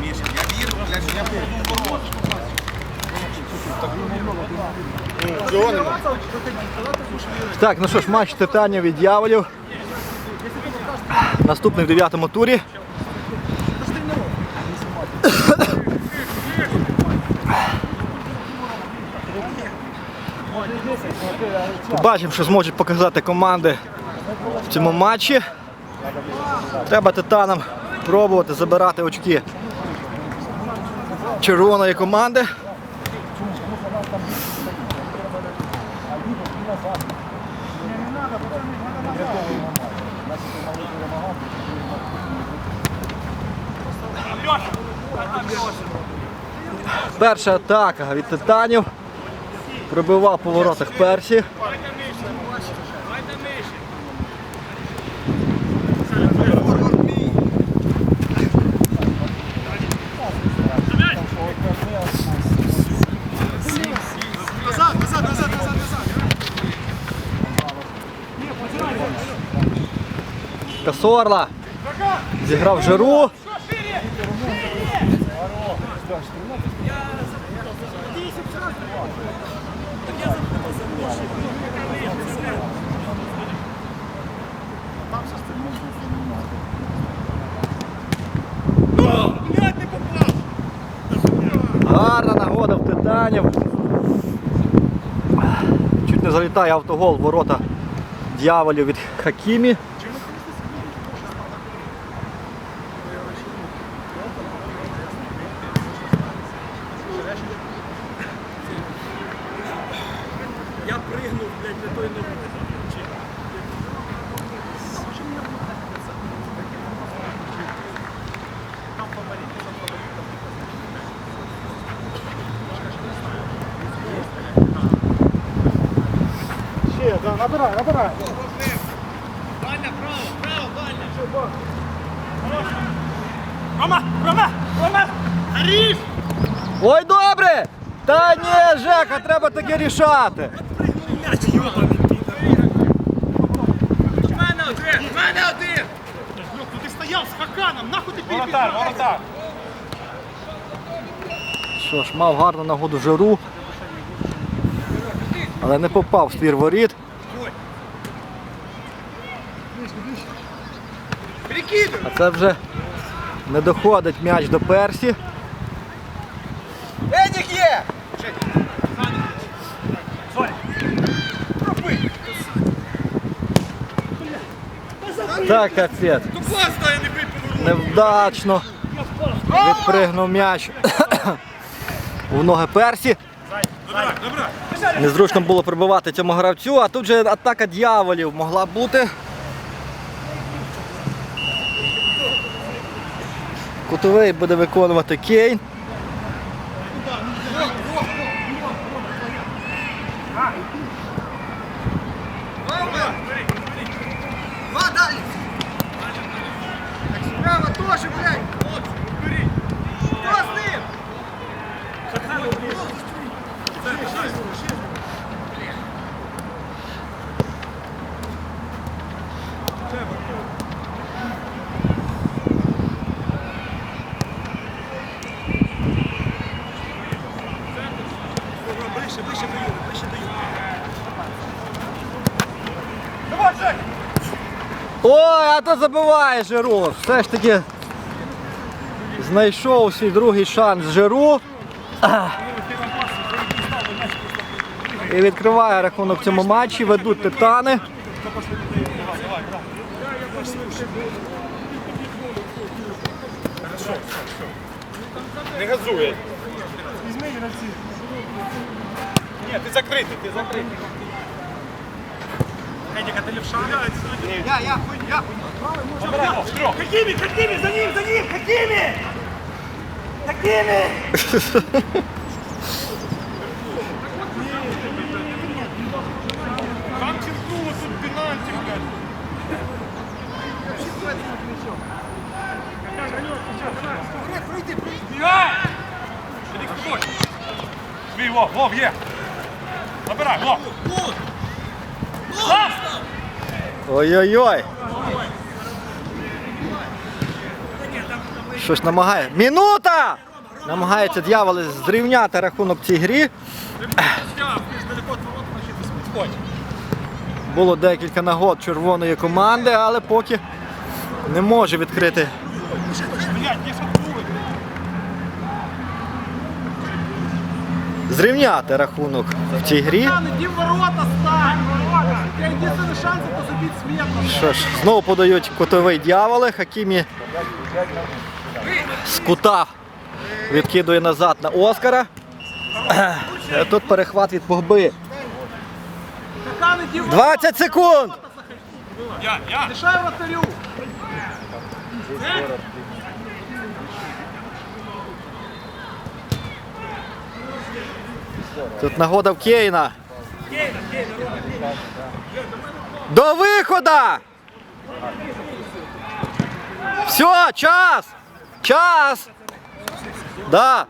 Міша, я вірю, блядь, що я ворот. Так, ну що ж, матч титанів від дьяволів. Наступний в дев'ятому турі. Побачимо, що зможуть показати команди в цьому матчі. Треба титанам пробувати забирати очки червоної команди. Перша атака від титанів. Пробивав по воротах Персі. Назад, назад, назад, назад, назад. Касорла. Зіграв Жиру. Гарна нагода в титанів. Чуть не залітає автогол ворота дьяволів від Хакімі. Блядь, на той ногу. Ще, да, набирай, набирай. Ваня, право, право, Ваня. Рома, Рома, Рома! Аріф! Ой, добре! Та ні, Жека, треба таке рішати. М'яч, йобаний. В мене один, в мене один! Льох, ну ти стояв з Хаканом, нахуй ти? Воротар, воротар. Що ж, мав гарну нагоду жиру. Але не попав в ствір воріт. Прикидуй! А це вже не доходить м'яч до Персі. Едік є! Так, капець. Ну поворот! Невдачно відпригнув м'яч в ноги Персі. Незручно було прибивати цьому гравцю, а тут же атака дьяволів могла бути. Кутовий буде виконувати Кейн. Теж, блядь! Хто з ним? Ближче, ближче до Юри, ближче до Юри. Давай, Жек! Ой, а то забиває Жиру. Все ж таки знайшов свій другий шанс Жиру. І відкриває рахунок в цьому матчі. Ведуть титани. Не газує. Візьми гравці. Ні, ти закритий, ти закритий. Едіка, ти левша? Я, я, хуй, я. Трьох, трьох. Хакими, Хакими, за ним, за ним, Хакими! Хакими! Там черкнуло тут пенальті, блядь. Бігай! Іди ходь. Свій, Вов, Вов, є. Набирай, Вов. Ой-ой-ой. Щось намагає. Минута! Намагається дьяволи зрівняти рахунок цій грі. Було декілька нагод червоної команди, але поки не може відкрити. Зрівняти рахунок в цій грі. Ворота стань! Що ж, знову подають кутовий дьяволи. Хакімі з кута відкидує назад на Оскара. Е, Тут перехват від Погби. Кан, 20 секунд! Я. Вратарю. Тут нагода в Кейна. До виходу! Все, час! Час! Да.